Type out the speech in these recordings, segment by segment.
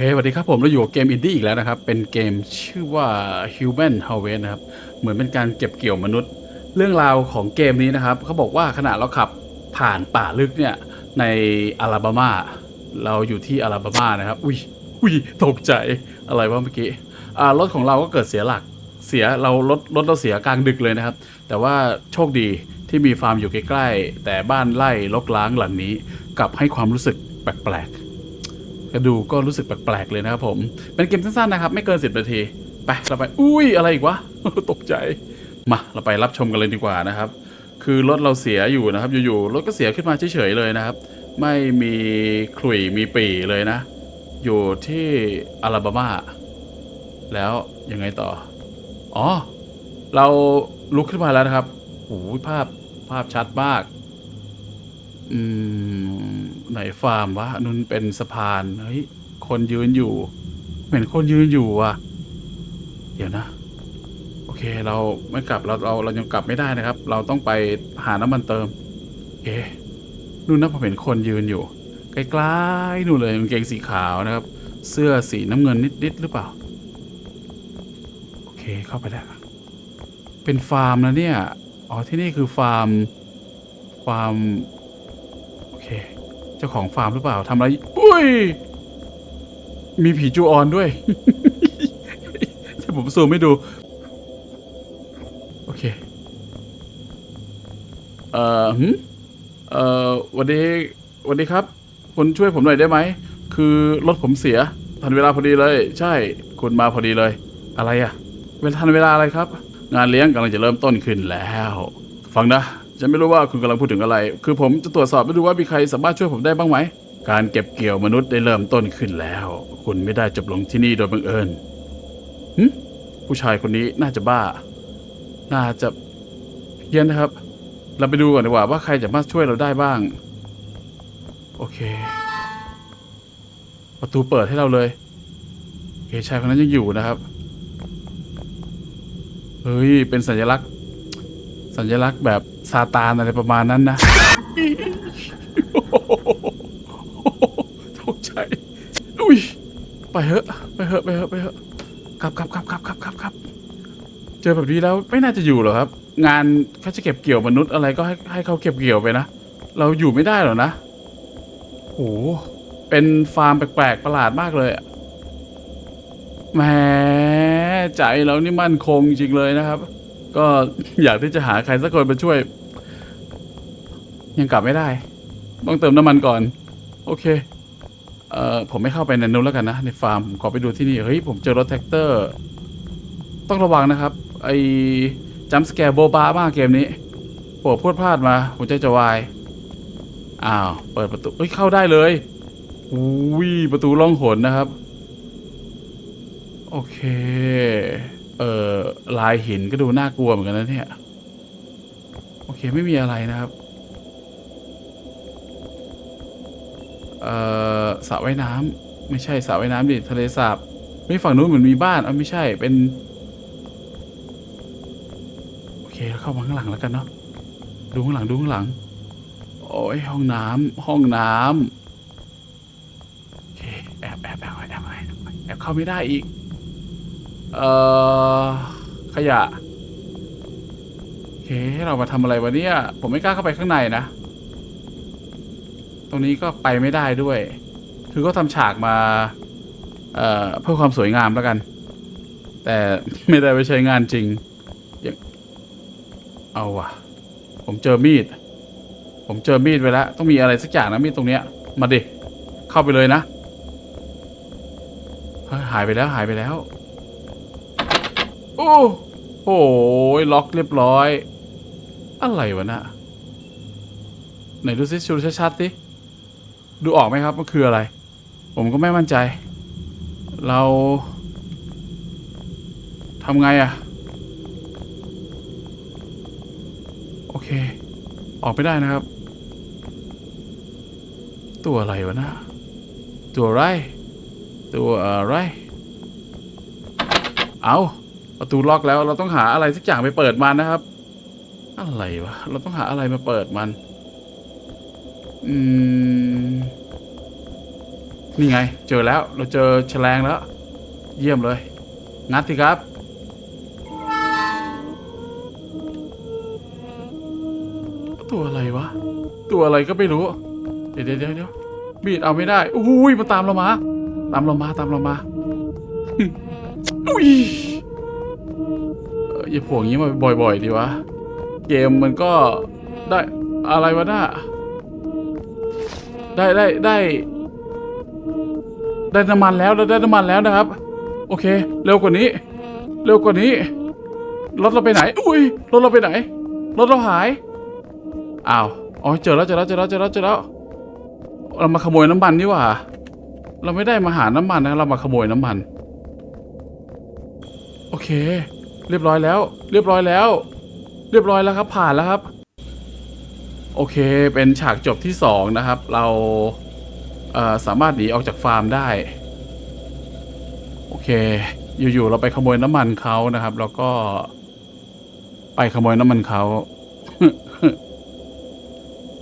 เคสวัสดีครับผมเราอยู่กับเกมอินดี้อีกแล้วนะครับ เป็นเกมชื่อว่า Human Harvest นะครับ เหมือนเป็นการเก็บเกี่ยวมนุษย์ เรื่องราวของเกมนี้นะครับเขาบอกว่าขณะเราขับผ่านป่าลึกเนี่ย ในอลาบามา เราอยู่ที่อลาบามานะครับ อุ้ยอุ้ยตกใจอะไรวะเมื่อกี้รถของเราก็เกิดเสียหลักเสียเรารถรถเราเสียกลางดึกเลยนะครับ แต่ว่าโชคดีที่มีฟาร์มอยู่ใกล้ๆแต่บ้านไร่ลกล้างหลังนี้กลับให้ความรู้สึกแปลกๆ ก็ดูก็รู้สึกแปลกๆเลยนะครับผม เป็นเกมสั้นๆนะครับ ไม่เกินสิบนาที ไปเราไป อุ้ยอะไรอีกวะ ตกใจ มาเราไปรับชมกันเลยดีกว่านะครับ คือรถเราเสียอยู่นะครับ อยู่ๆรถก็เสียขึ้นมาเฉยๆเลยนะครับ ไม่มีขลุ่ยมีปีเลยนะ อยู่ที่อลาบามา แล้วยังไงต่อ อ๋อ เราลุกขึ้นมาแล้วนะครับโอ้ภาพภาพชัดมาก อืม ไหนฟาร์มวะนุ่นเป็นสะพานเฮ้ยคนยืนอยู่ เหมือนคนยืนอยู่อะ เดี๋ยวนะ โอเค เราไม่กลับเราเราเรายังกลับไม่ได้นะครับ เราต้องไปหาน้ำมันเติมโอเคนู่นนะผมเห็นคนยืนอยู่ใกล้ๆนู่นเลยกางเกงสีขาวนะครับ เสื้อสีน้ำเงินนิดๆหรือเปล่า โอเคเข้าไปแล้วเป็นฟาร์มนะเนี่ยอ๋อที่นี่คือฟาร์มฟาร์ม เจ้าของฟาร์มหรือเปล่าทำอะไรอุ้ย มีผีจูออนด้วยถ้าผมซูมไม่ดู โอเค เอ่อหึเอ่อวันนี้วันนี้ครับ คุณช่วยผมหน่อยได้ไหม คือรถผมเสีย ทันเวลาพอดีเลย ใช่ คุณมาพอดีเลย อะไรอะเวลาทันเวลาอะไรครับ งานเลี้ยงกำลังจะเริ่มต้นขึ้นแล้ว ฟังนะ ฉันไม่รู้ว่าคุณกำลังพูดถึงอะไร คือผมจะตรวจสอบไม่ดูว่ามีใครสามารถช่วยผมได้บ้างไหม การเก็บเกี่ยวมนุษย์ได้เริ่มต้นขึ้นแล้ว คุณไม่ได้จบลงที่นี่โดยบังเอิญหึผู้ชายคนนี้น่าจะบ้า น่าจะเพี้ยนนะครับ เราไปดูก่อนดีกว่าว่าใครจะสามารถช่วยเราได้บ้าง โอเค ประตูเปิดให้เราเลยโอเคชายคนนั้นยังอยู่นะครับ เฮ้ย เป็นสัญลักษณ์ สัญลักษณ์แบบซาตานอะไรประมาณนั้นนะตกใจอุ้ยไปเถอะไปเถอะไปเถอะไปเถอะกลับกลับกลับกลับกลับกลับกลับเจอแบบนี้แล้วไม่น่าจะอยู่หรอกครับ งานเขาจะเก็บเกี่ยวมนุษย์อะไรก็ให้ให้เขาเก็บเกี่ยวไปนะเราอยู่ไม่ได้หรอกนะโอ้เป็นฟาร์มแปลกๆประหลาดมากเลยอะแหมใจเรานี่มั่นคงจริงเลยนะครับ ก็อยากที่จะหาใครสักคนมาช่วย ยังกลับไม่ได้ ต้องเติมน้ำมันก่อน โอเค เอ่อผมไม่เข้าไปในนู้นแล้วกันนะ ในฟาร์มผมขอไปดูที่นี่ เฮ้ย ผมเจอรถแท็กเตอร์ ต้องระวังนะครับ ไอ้จัมสแกร์โบบามากเกมนี้ปรดพรวดพลาดมาหัวใจจะวาย อ้าว เปิดประตู เฮ้ย เข้าได้เลยอุ้ยประตูล่องหนนะครับ โอเค เอ่อลายหินก็ดูน่ากลัวเหมือนกันนะเนี่ย โอเคไม่มีอะไรนะครับ เอ่อสระว่ายน้ำไม่ใช่สระว่ายน้ำดิทะเลสาบไม่ฝั่งนู้นเหมือนมีบ้านเอ้าไม่ใช่เป็น โอเคเราเข้ามาข้างหลังแล้วกันเนาะดูข้างหลังดูข้างหลัง โอ้ยห้องน้ำห้องน้ำโอเคแอบแอบแอบแอบแอบแอบแอบเข้าไม่ได้อีก เอ่อขยะโอเฮ้เรามาทำอะไรวะเนี่ย ผมไม่กล้าเข้าไปข้างในนะ ตรงนี้ก็ไปไม่ได้ด้วย คือก็ทำฉากมา เอ่อเพื่อความสวยงามแล้วกัน แต่ไม่ได้ไปใช้งานจริงยังเอาว่ะ ผมเจอมีด ผมเจอมีดไปแล้ว ต้องมีอะไรสักอย่างนะมีดตรงเนี้ย มาดิ เข้าไปเลยนะหายไปแล้วหายไปแล้ว โอ้โหล็อกเรียบร้อย อะไรวะน่ะไหนดูซิชูชัดๆสิดูออกไหมครับว่าคืออะไร ผมก็ไม่มั่นใจ เราทำไงอะโอเค ออกไม่ได้นะครับ ตัวอะไรวะนะตัวอะไร ตัวอะไร เอา ประตูล็อกแล้วเราต้องหาอะไรสักอย่างไปเปิดมันนะครับ อะไรวะเราต้องหาอะไรมาเปิดมัน อืมนี่ไง เจอแล้วเราเจอแฉลงแล้ว เยี่ยมเลย งัดสิครับ ตัวอะไรวะ ตัวอะไรก็ไม่รู้ เดี๋ยวเดี๋ยวเดี๋ยวบีดเอาไม่ได้อุ้ยมันตามเรามา ตามเรามาตามเรามาอุ้ย อย่าโผล่งี้มาบ่อย ๆ ดีวะ เกมมันก็ได้อะไรวะน่าได้ได้ได้ ได้น้ำมันแล้วได้น้ำมันแล้วนะครับ โอเค เร็วกว่านี้ เร็วกว่านี้รถเราไปไหน อุ้ยรถเราไปไหนรถเราหายอ้าวอ๋อเจอแล้วเจอแล้วเจอแล้วเจอแล้วเจอแล้วเรามาขโมยน้ำมันนี่ว่า เราไม่ได้มาหาน้ำมันนะ เรามาขโมยน้ำมัน โอเค เรียบร้อยแล้ว เรียบร้อยแล้ว เรียบร้อยแล้วครับ ผ่านแล้วครับ โอเค เป็นฉากจบที่สองนะครับ เราเสามารถหนีออกจากฟาร์มได้ โอเค อยู่ๆเราไปขโมยน้ำมันเขานะครับ แล้วก็ ไปขโมยน้ำมันเขา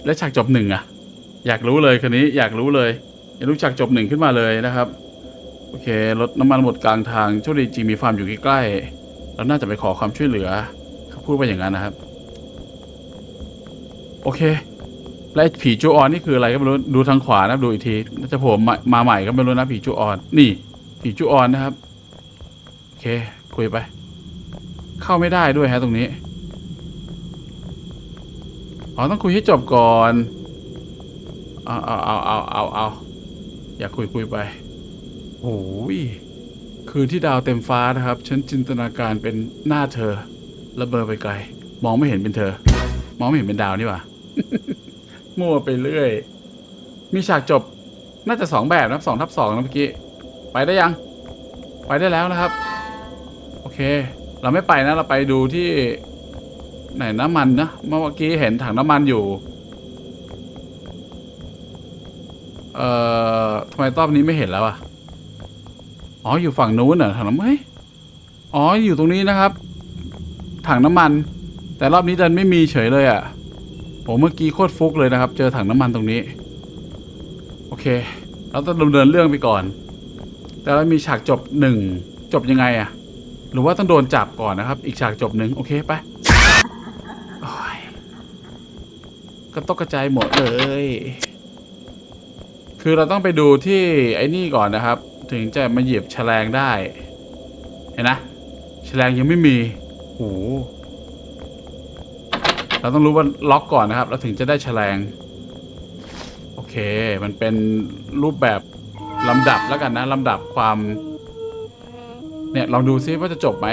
และฉากจบหนึ่งอะอยากรู้เลยคนนี้อยากรู้เลยอยากรู้ฉากจบหนึ่งขึ้นมาเลยนะครับ โอเครถน้ำมันหมดกลางทางโชคดีจริงมีฟาร์มอยู่ใกล้ๆ เราน่าจะไปขอความช่วยเหลือเขาพูดไปอย่างนั้นนะครับ โอเค และผีจูออนนี่คืออะไรก็ไม่รู้ดูทางขวานะดูอีกทีน่าจะผมมาใหม่ก็ไม่รู้นะผีจูออน นี่ ผีจูออนนะครับ โอเค คุยไป เข้าไม่ได้ด้วยฮะตรงนี้อ๋อต้องคุยให้จบก่อนเอาเอาเอาเอาเอาเอาอยากคุยคุยไปโอ้ย คืนที่ดาวเต็มฟ้านะครับ ฉันจินตนาการเป็นหน้าเธอระเบอไปไกล มองไม่เห็นเป็นเธอ มองไม่เห็นเป็นดาวนี่หว่ามั่วไปเรื่อย มีฉากจบน่าจะสองแบบนะสองทับสองนะเมื่อกี้ ไปได้ยัง ไปได้แล้วนะครับ โอเค เราไม่ไปนะ เราไปดูที่ไหนน้ำมันนะ เมื่อกี้เห็นถังน้ำมันอยู่ เอ่อทำไมรอบนี้ไม่เห็นแล้วอะ อ๋ออยู่ฝั่งนู้นเหรอถังน้ำมันเฮ้ยอ๋ออยู่ตรงนี้นะครับ ถังน้ำมัน แต่รอบนี้ดันไม่มีเฉยเลยอะผมเมื่อกี้โคตรฟุกเลยนะครับ เจอถังน้ำมันตรงนี้ โอเค เราต้องดำเนินเรื่องไปก่อน แต่เรามีฉากจบหนึ่งจบยังไงอะหรือว่าต้องโดนจับก่อนนะครับ อีกฉากจบหนึ่งโอเคไปก็ตกกระจายหมดเลย คือเราต้องไปดูที่ไอ้นี่ก่อนนะครับ ถึงจะมาเหยียบแฉลงได้ เห็นนะแฉลงยังไม่มีโหเราต้องรู้ว่าล็อกก่อนนะครับเราถึงจะได้แฉลง โอเค มันเป็นรูปแบบลำดับแล้วกันนะลำดับความ เนี่ยลองดูซิว่าจะจบไหม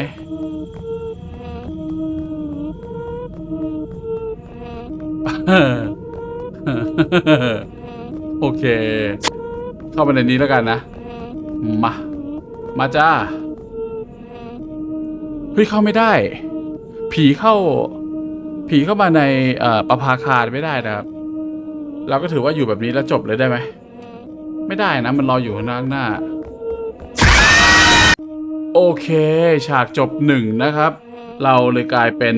โอเค เข้าไปในนี้แล้วกันนะ มา มาจ้า เฮ้ยเข้าไม่ได้ ผีเข้า ผีเข้ามาในเอ่อประภาคารไม่ได้นะครับ เราก็ถือว่าอยู่แบบนี้แล้วจบเลยได้ไหม ไม่ได้นะ มันรออยู่ข้างหน้า โอเค ฉากจบหนึ่งนะครับ เราเลยกลายเป็น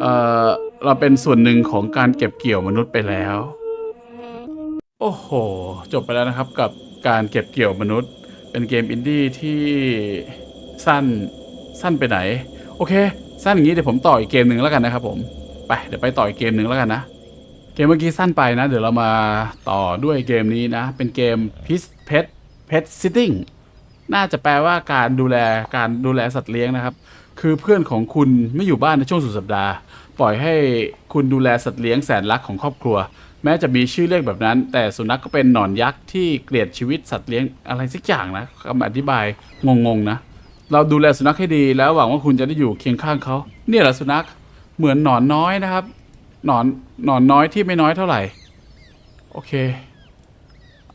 เอ่อเราเป็นส่วนหนึ่งของการเก็บเกี่ยวมนุษย์ไปแล้ว โอ้โห จบไปแล้วนะครับกับการเก็บเกี่ยวมนุษย์ เป็นเกมอินดี้ที่สั้นสั้นไปไหน โอเค สั้นอย่างนี้เดี๋ยวผมต่ออีกเกมหนึ่งแล้วกันนะครับผมไปเดี๋ยวไปต่ออีกเกมหนึ่งแล้วกันนะ เกมเมื่อกี้สั้นไปนะ เดี๋ยวเรามาต่อด้วยเกมนี้นะ เป็นเกม Pet Pet Pet Sitting น่าจะแปลว่าการดูแลการดูแลสัตว์เลี้ยงนะครับ คือเพื่อนของคุณไม่อยู่บ้านในช่วงสุดสัปดาห์ ปล่อยให้คุณดูแลสัตว์เลี้ยงแสนรักของครอบครัว แม้จะมีชื่อเรียกแบบนั้น แต่สุนัขกก็เป็นหนอนยักษ์ที่เกลียดชีวิตสัตว์เลี้ยงอะไรสักอย่างนะคำอธิบายงงๆนะ เราดูแลสุนัขให้ดีแล้วหวังว่าคุณจะได้อยู่เคียงข้างเขาเนี่ยแหละสุนัขเหมือนหนอนน้อยนะครับหนอนหนอนน้อยที่ไม่น้อยเท่าไหร่ โอเค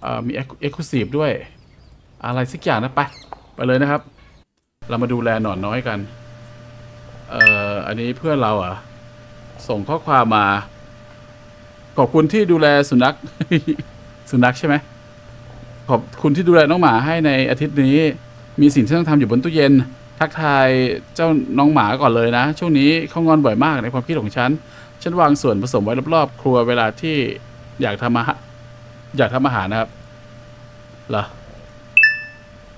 เอ่อมีเอ็กซ์คลูซีฟด้วย อะไรสักอย่างนะไปไปเลยนะครับ เรามาดูแลหนอนน้อยกันเอ่ออันนี้เพื่อนเราอะ ส่งข้อความมา ขอบคุณที่ดูแลสุนัข สุนัขใช่ไหมขอบคุณที่ดูแลน้องหมาให้ในอาทิตย์นี้ มีสิ่งที่ต้องทำอยู่บนตู้เย็น ทักทายเจ้าน้องหมาก่อนเลยนะ ช่วงนี้เขางอนบ่อยมากในความคิดของฉัน ฉันวางส่วนผสมไว้รอบๆครัวเวลาที่อยากทำอาหารอยากทำอาหารนะครับเหรอ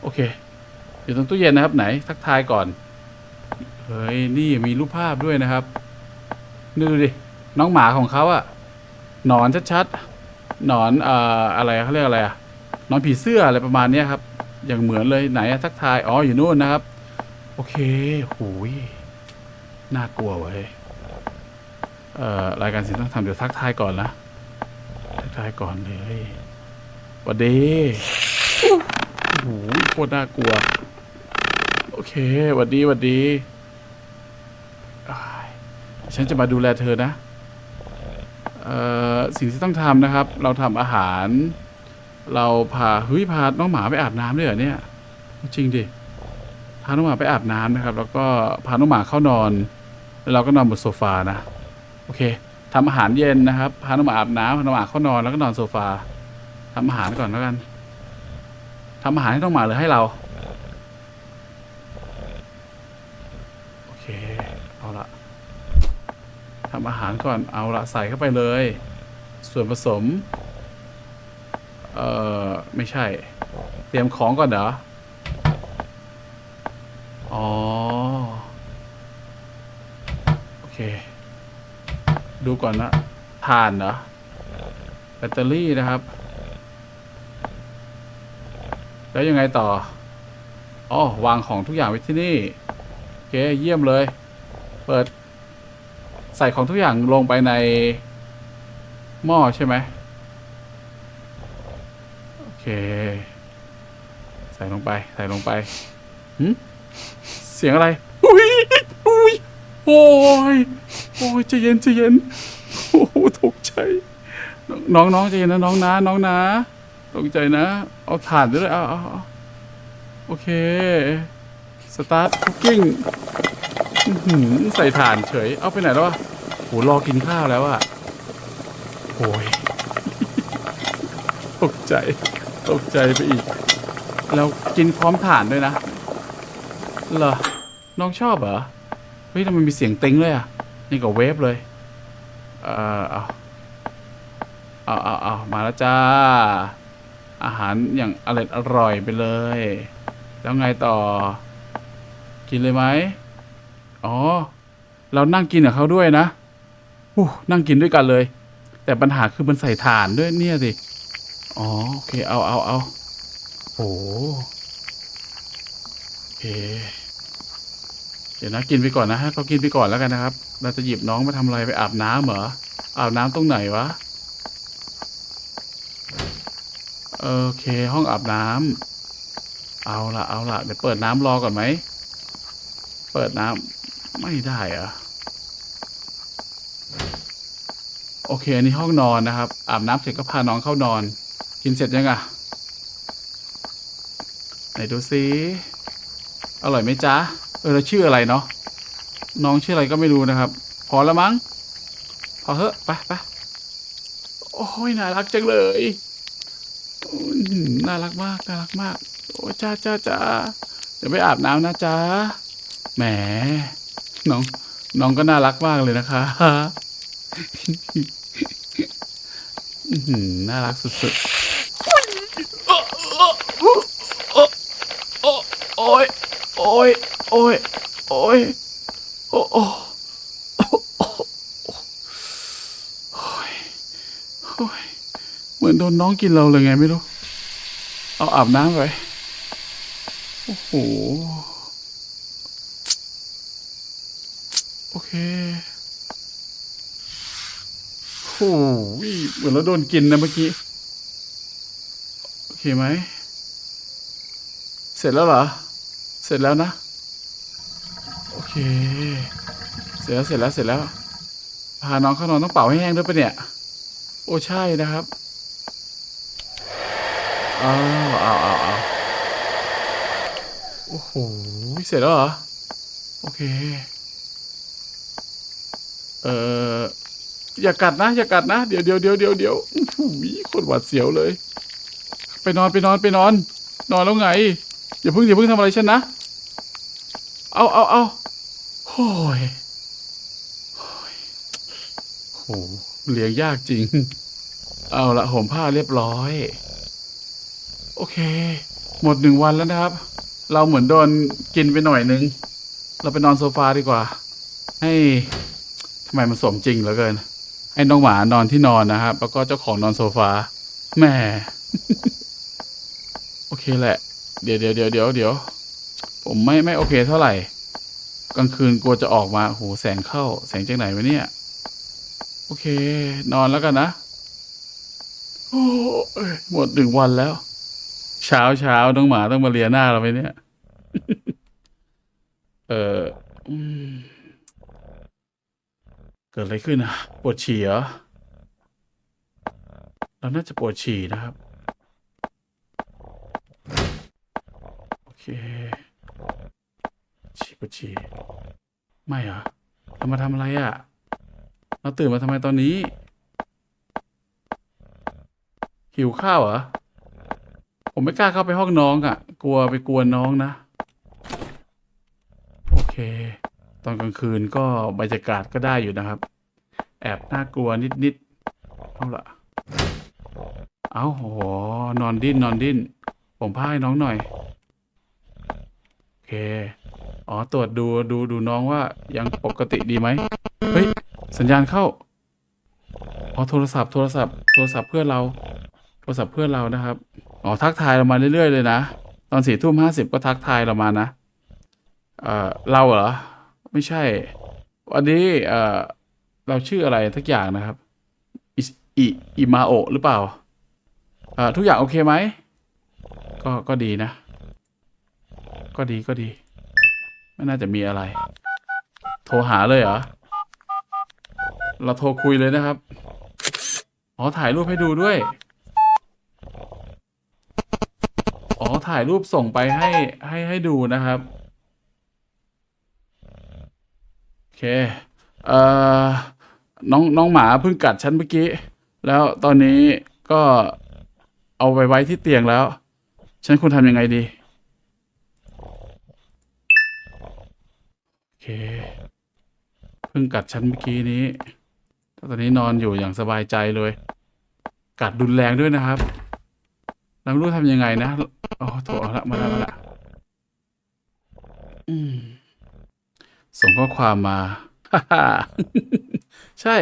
โอเค อยู่ตรงตู้เย็นนะครับไหน ทักทายก่อน เฮ้ย นี่มีรูปภาพด้วยนะครับนี่ดูดิ น้องหมาของเขาอะ หนอนชัดๆหนอนเอ่ออะไรเขาเรียกอะไรอะหนอนผีเสื้ออะไรประมาณนี้ครับ อย่างเหมือนเลยไหนทักทายอ๋ออยู่นู่นนะครับ โอเคหูยน่ากลัวเว้ยเอ่อรายการสิ่งต้องทำเดี๋ยวทักทายก่อนนะทักทายก่อนเลยวัสดีโอ้โหโคตรน่ากลัว โอเคหวัสดีหวัสดี ฉันจะมาดูแลเธอนะ สิ่งที่ต้องทำนะครับ เราทำอาหาร เราพาเฮ้ยพาน้องหมาไปอาบน้ำด้วยเหรอเนี่ย จริงดิพาน้องหมาไปอาบน้ำนะครับ แล้วก็พาน้องหมาเข้านอนแล้วเราก็นอนบนโซฟานะโอเคทำอาหารเย็นนะครับพาน้องหมาอาบน้ำพาน้องหมาเข้านอนแล้วก็นอนโซฟาทำอาหารก่อนแล้วกันทำอาหารให้น้องหมาหรือให้เรา โอเค เอาละ ทำอาหารก่อนเอาละใส่เข้าไปเลย ส่วนผสม เอ่อ ไม่ใช่ เตรียมของก่อนเหรอ อ๋อ โอเค ดูก่อนนะถ่านเหรอ แบตเตอรี่นะครับ แล้วยังไงต่อ อ๋อ วางของทุกอย่างไว้ที่นี่ โอเค เยี่ยมเลย เปิด ส่ของทุกอย่างลงไปในหม้อใช่ไหมโอเค ใส่ลงไป ใส่ลงไปหืเสียงอะไร อุ้ยอุ้ยโอ้ยโอ้ยใจเย็นใจเย็นโอ้โหตกใจน้องน้องใจเย็นนะน้องนะน้องนะตกใจนะ เอาถ่านด้วยเอาเอาเอาโอเค สตาร์ทคุกกิ้ง ใส่ถ่านเฉย เอาไปไหนแล้ววะโหรอกินข้าวแล้วอะโอ้ย ตกใจ ตกใจไปอีกแล้วกินพร้อมถ่านด้วยนะ เหรอ น้องชอบเหรอ เฮ้ยทำไมมีเสียงติ้งเลยอะนี่ก็เวฟเลย เออเอาเอาเอาเอามาแล้วจ้า อาหารอย่างอร่อยอร่อยไปเลย แล้วไงต่อ กินเลยไหม อ๋อ เรานั่งกินกับเขาด้วยนะอู้นั่งกินด้วยกันเลย แต่ปัญหาคือมันใส่ถ่านด้วยเนี่ยสิ อ๋อ โอเค เอาเอาเอาโอ้โอเค เดี๋ยวนะกินไปก่อนนะฮะก็กินไปก่อนแล้วกันนะครับ เราจะหยิบน้องมาทำอะไรไปอาบน้ำเหรอ อาบน้ำตรงไหนวะ โอเค ห้องอาบน้ำเอาละเอาละเดี๋ยวเปิดน้ำรอก่อนไหม เปิดน้ำ ไม่ได้อะโอเค อันนี้ห้องนอนนะครับ อาบน้ำเสร็จก็พาน้องเข้านอน กินเสร็จยังอะไหนดูซิอร่อยไหมจ๊ะ เออชื่ออะไรเนาะน้องชื่ออะไรก็ไม่รู้นะครับ พอแล้วมั้ง พอเถอะไปไปโอ้ยน่ารักจังเลยน่ารักมากน่ารักมาก โอ้จ้าจ้าจ้าเดี๋ยวไปอาบน้ำนะจ๊ะแหม น้อง น้องก็น่ารักมากเลยนะคะอื้อหือน่ารักสุดๆ โอ้ย โอ้ย โอ้ย โอ้ย โอ้โอ้โอ้ยโอ้ยเหมือนโดนน้องกินเราเลยไงไม่รู้ เอาอาบน้ำไป โอ้โห โอเค โอ้ยเหมือนเราโดนกินนะเมื่อกี้ โอเคไหม เสร็จแล้วเหรอ เสร็จแล้วนะ โอเค เสร็จแล้วเสร็จแล้วเสร็จแล้ว พาน้องเข้านอนต้องเป่าให้แห้งด้วยปะเนี่ย โอ้ใช่นะครับเอาเอาเอาเอาโอ้โห เสร็จแล้วเหรอ โอเค เอ่อ อย่ากัดนะ อย่ากัดนะ เดี๋ยวเดี๋ยวเดี๋ยวเดี๋ยวเดี๋ยวโอ้โหคนหวาดเสียวเลย ไปนอนไปนอนไปนอน นอนแล้วไง อย่าเพิ่งอย่าเพิ่งทำอะไรฉันนะ เอาเอาเอาโอ้ยโอ้โหเลี้ยงยากจริง เอาละห่มผ้าเรียบร้อยโอโอเค หมดหนึ่งวันแล้วนะครับ เราเหมือนโดนกินไปหน่อยนึง เราไปนอนโซฟาดีกว่า ให้ทำไมมันสมจริงเหลือเกิน ให้น้องหมานอนที่นอนนะครับ แล้วก็เจ้าของนอนโซฟาแหม่โอเคแหละ เดี๋ยวเดี๋ยวเดี๋ยวเดี๋ยวเดี๋ยวผมไม่ไม่โอเคเท่าไหร่ กลางคืนกลัวจะออกมาโหแสงเข้า แสงจากไหนวะเนี่ย โอเค นอนแล้วกันนะโอ้ยหมดหนึ่งวันแล้ว เช้าเช้าน้องหมาต้องมาเลียหน้าเราไหมเนี่ย เอออืม เกิดอะไรขึ้นอะปวดฉี่เหรอเราน่าจะปวดฉี่นะครับ โอเค ฉี่ปวดฉี่ไม่เหรอเรามาทำอะไรอะ เราตื่นมาทำไมตอนนี้ หิวข้าวเหรอ ผมไม่กล้าเข้าไปห้องน้องอะ กลัวไปกวนน้องนะ โอเค ตอนกลางคืนก็บรรยากาศก็ได้อยู่นะครับ แอบน่ากลัวนิดๆเอาละเอาโอ้โหนอนดิ้นนอนดิ้น ผมพาให้น้องหน่อย โอเค อ๋อ ตรวจดูดูดูน้องว่ายังปกติดีไหม เฮ้ย สัญญาณเข้า อ๋อ โทรศัพท์ โทรศัพท์ โทรศัพท์เพื่อนเรา โทรศัพท์เพื่อนเรานะครับ อ๋อ ทักทายเรามาเรื่อยๆเลยนะ ตอนสี่ทุ่มห้าสิบก็ทักทายเรามานะ เอ่อ เราเหรอ ไม่ใช่ วันนี้เอ่อเราชื่ออะไรทักอย่างนะครับอิอิมาโอหรือเปล่าเอ่อทุกอย่างโอเคไหมก็ก็ดีนะ ก็ดีก็ดี ไม่น่าจะมีอะไร โทรหาเลยเหรอ เราโทรคุยเลยนะครับ อ๋อถ่ายรูปให้ดูด้วย อ๋อถ่ายรูปส่งไปให้ให้ให้ดูนะครับ โอ เคเอ่อน้องน้องหมาเพิ่งกัดฉันเมื่อกี้ แล้วตอนนี้ก็เอาไปไว้ที่เตียงแล้ว ฉันควรทำยังไงดีโอเคเพิ่งกัดฉันเมื่อกี้นี้ตอนนี้นอนอยู่อย่างสบายใจเลย กัดรุนแรงด้วยนะครับเราไม่รู้ทำยังไงนะ โอ้โถละมาละมาละอืม ส่งข้อความมา ใช่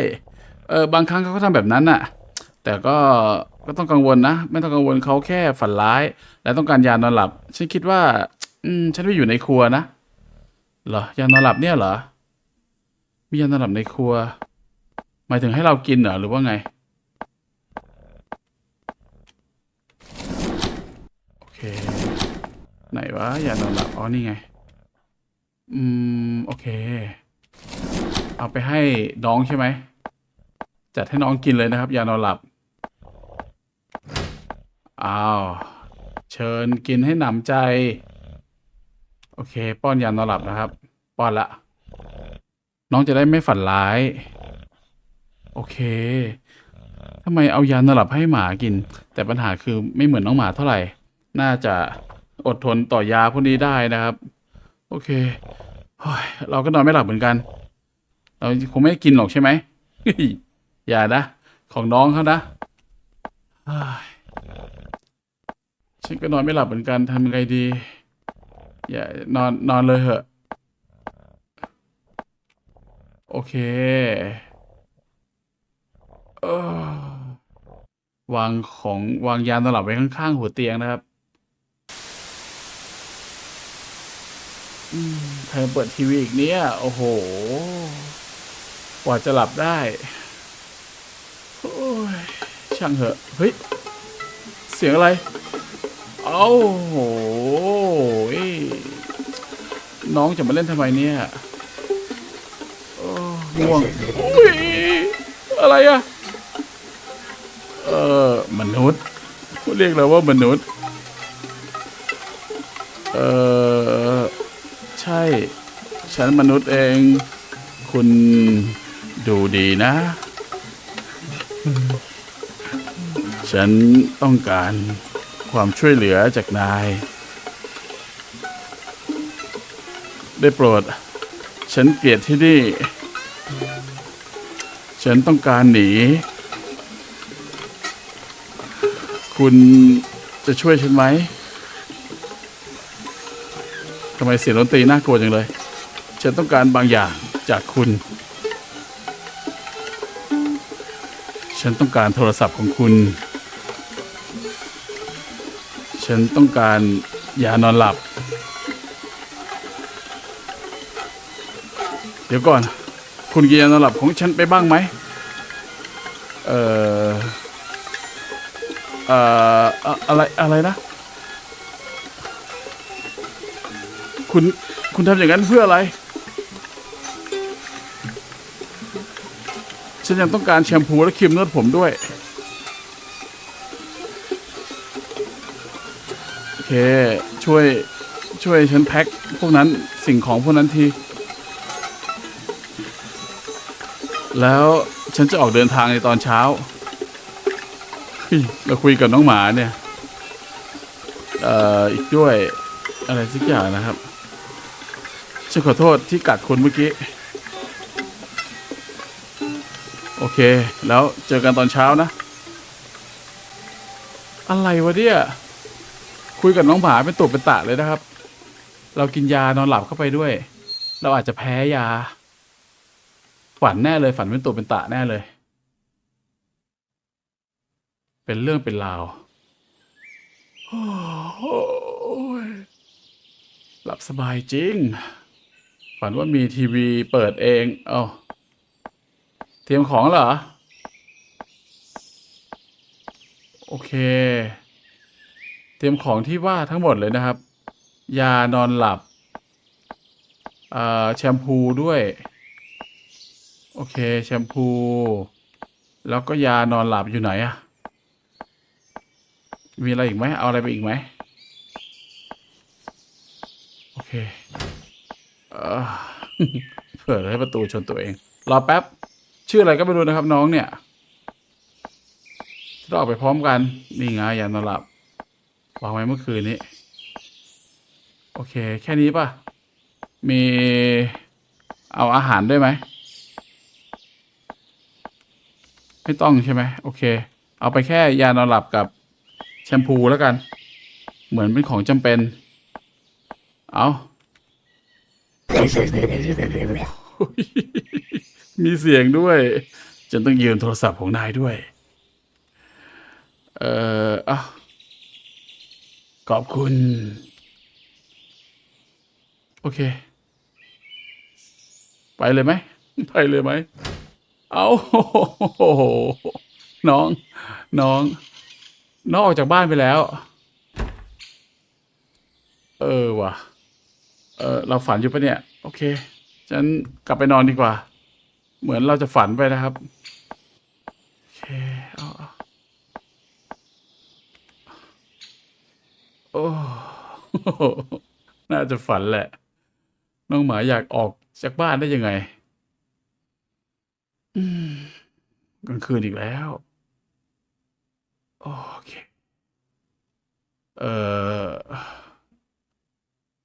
เออบางครั้งเขาก็ทำแบบนั้นน่ะ แต่ก็ก็ต้องกังวลนะ ไม่ต้องกังวลเขาแค่ฝันร้าย และต้องการยานอนหลับ ฉันคิดว่า อืม ฉันไปอยู่ในครัวนะเหรอยานอนหลับเนี่ยเหรอ มียานอนหลับในครัว หมายถึงให้เรากินเหรอหรือว่าไง โอเค ไหนวะยานอนหลับ อ๋อ นี่ไง อืม โอเค เอาไปให้น้องใช่ไหม จัดให้น้องกินเลยนะครับ ยานอนหลับ อ้าว เชิญกินให้หนำใจ โอเค ป้อนยานอนหลับนะครับ ป้อนละ น้องจะได้ไม่ฝันร้าย โอเคทำไมเอายานอนหลับให้หมากิน แต่ปัญหาคือไม่เหมือนน้องหมาเท่าไหร่ น่าจะอดทนต่อยาพวกนี้ได้นะครับ โอเคเฮ้ยเราก็นอนไม่หลับเหมือนกัน เราคงไม่ได้กินหรอกใช่ไหมอย่านะ ของน้องเขานะเฮ้ยฉันก็นอนไม่หลับเหมือนกันทำยังไงดี อย่านอนนอนเลยเหอะ โอเคเออวางของวางยานอนหลับไว้ข้างๆหัวเตียงนะครับ อืมเธอเปิดทีวีอีกเนี่ย โอ้โห กว่าจะหลับได้โอ้ยช่างเหอะ เฮ้ย เสียงอะไร เอ้าโหน้องจะมาเล่นทำไมเนี่ยโอ้ง่วงอุ้ยอะไรอะเออมนุษย์เรียกเราว่ามนุษย์ เออ ฉันมนุษย์เอง คุณดูดีนะ ฉันต้องการความช่วยเหลือจากนาย ได้โปรด ฉันเกลียดที่นี่ ฉันต้องการหนี คุณจะช่วยฉันไหม ไมเสียงดนตรีน่ากลัวจังเลย ฉันต้องการบางอย่างจากคุณ ฉันต้องการโทรศัพท์ของคุณ ฉันต้องการยานอนหลับ เดี๋ยวก่อน คุณกินยานอนหลับของฉันไปบ้างไหม เอ่อ เอ่อ อะอะไร อะไรนะ คุณคุณทำอย่างนั้นเพื่ออะไร ฉันยังต้องการแชมพูและครีมนวดผมด้วย โอเค ช่วยช่วยฉันแพ็คพวกนั้นสิ่งของพวกนั้นที แล้วฉันจะออกเดินทางในตอนเช้าเฮ้ยเราคุยกับน้องหมาเนี่ย เอ่อ อีกด้วยอะไรสักอย่างนะครับ ฉันขอโทษที่กัดคุณเมื่อกี้ โอเค แล้วเจอกันตอนเช้านะ อะไรวะเนี่ย คุยกับน้องหมาเป็นตุเป็นตะเลยนะครับ เรากินยานอนหลับเข้าไปด้วย เราอาจจะแพ้ยา ฝันแน่เลยฝันเป็นตุเป็นตะแน่เลย เป็นเรื่องเป็นราวหลับสบายจริง ฝันว่ามีทีวีเปิดเอง เอ้าเตรียมของเหรอ โอเค เตรียมของที่ว่าทั้งหมดเลยนะครับ ยานอนหลับอ่าแชมพูด้วย โอเค แชมพู แล้วก็ยานอนหลับอยู่ไหนอะมีอะไรอีกไหมเอาอะไรไปอีกไหมโอเค เอ่อเปิดให้ประตูชนตัวเอง รอแป๊บ ชื่ออะไรก็ไม่รู้นะครับน้องเนี่ยจะออกไปพร้อมกัน นี่ไงยานอนหลับ วางไว้เมื่อคืนนี้ โอเค แค่นี้ป่ะ มีเอาอาหารด้วยไหม ไม่ต้องใช่ไหม โอเค เอาไปแค่ยานอนหลับกับแชมพูแล้วกัน เหมือนเป็นของจำเป็น เอา มีเสียงด้วย ฉันต้องยืมโทรศัพท์ของนายด้วย เอ่ออ้าวขอบคุณ โอเค ไปเลยไหม ไปเลยไหม เอาน้อง น้อง น้องออกจากบ้านไปแล้ว เออว่ะ เออเราฝันอยู่ปะเนี่ย โอเค ฉันกลับไปนอนดีกว่า เหมือนเราจะฝันไปนะครับ โอเคเอาเอาโอ้น่าจะฝันแหละ น้องหมาอยากออกจากบ้านได้ยังไงกลางคืนอีกแล้ว โอเค เออ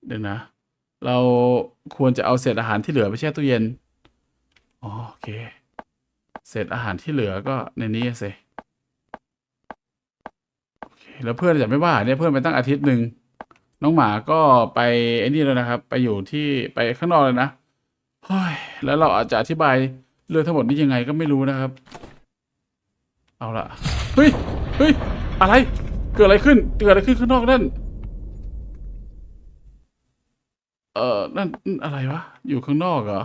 เดี๋ยวนะ เราควรจะเอาเศษอาหารที่เหลือไปแช่ตู้เย็นอ๋อโอเค เศษอาหารที่เหลือก็ในนี้สิโอเคแล้วเพื่อนจะไม่ว่าเนี่ยเพื่อนไปตั้งอาทิตย์หนึ่งน้องหมาก็ไปไอ้นี่แล้วนะครับ ไปอยู่ที่ไปข้างนอกเลยนะเฮ้ยแล้วเราอาจจะอธิบายเรื่องทั้งหมดนี้ยังไงก็ไม่รู้นะครับ เอาละเฮ้ยเฮ้ยอะไร เกิดอะไรขึ้นเกิดอะไรขึ้นข้างนอกนั่น เออนั่นนั่นอะไรวะ อยู่ข้างนอกเหรอ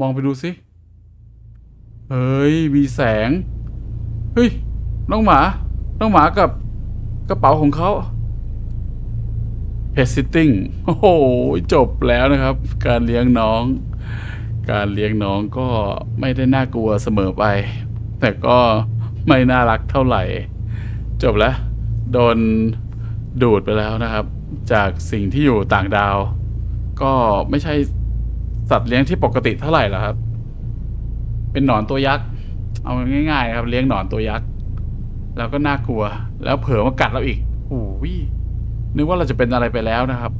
มองไปดูสิเฮ้ย มีแสง เฮ้ย น้องหมา น้องหมากับกระเป๋าของเขาเพ t ซิตติ้งโอ้โห จบแล้วนะครับ การเลี้ยงน้อง การเลี้ยงน้องก็ไม่ได้น่ากลัวเสมอไป แต่ก็ไม่น่ารักเท่าไหร่ จบแล้ว โดนดูดไปแล้วนะครับ จากสิ่งที่อยู่ต่างดาว ก็ไม่ใช่สัตว์เลี้ยงที่ปกติเท่าไหร่หรอกครับ เป็นหนอนตัวยักษ์ เอาง่ายๆครับเลี้ยงหนอนตัวยักษ์ แล้วก็น่ากลัว แล้วเผลอมากัดเราอีกโอ้ยนึกว่าเราจะเป็นอะไรไปแล้วนะครับ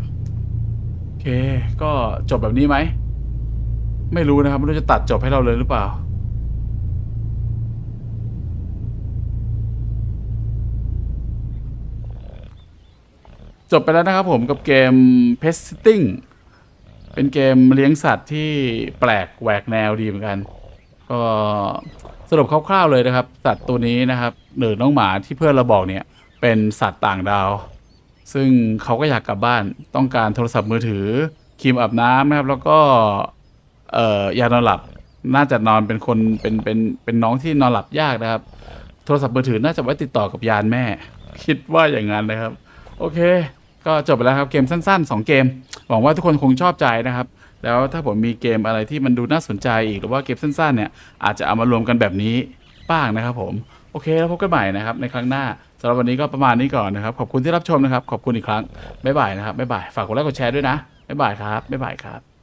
โอเค ก็จบแบบนี้ไหม ไม่รู้นะครับ ไม่รู้จะตัดจบให้เราเลยหรือเปล่า จบไปแล้วนะครับผมกับเกม p e s t i n g เป็นเกมเลี้ยงสัตว์ที่แปลกแหวกแนวดีเหมือนกัน ก็สรุปคร่าวๆเลยนะครับ สัตว์ตัวนี้นะครับหรือน้องหมาที่เพื่อนเราบอกเนี่ย เป็นสัตว์ต่างดาว ซึ่งเขาก็อยากกลับบ้านต้องการโทรศัพท์มือถือครีมอาบน้ำนะครับแล้วก็เอ่อยานอนหลับน่าจะนอนเป็นคนเป็นเป็นเป็นน้องที่นอนหลับยากนะครับ โทรศัพท์มือถือน่าจะไว้ติดต่อกับยานแม่ คิดว่าอย่างนั้นนะครับ โอเค ก็จบไปแล้วครับเกมสั้นๆ 2 เกม หวังว่าทุกคนคงชอบใจนะครับ แล้วถ้าผมมีเกมอะไรที่มันดูน่าสนใจอีกหรือว่าเกมสั้นๆเนี่ยอาจจะเอามารวมกันแบบนี้บ้างนะครับผมโอเคแล้วพบกันใหม่นะครับในครั้งหน้าสำหรับวันนี้ก็ประมาณนี้ก่อนนะครับขอบคุณที่รับชมนะครับขอบคุณอีกครั้งบ๊ายบายนะครับบ๊ายบายฝากกดไลค์กดแชร์ด้วยนะบ๊ายบายครับบ๊ายบายครับ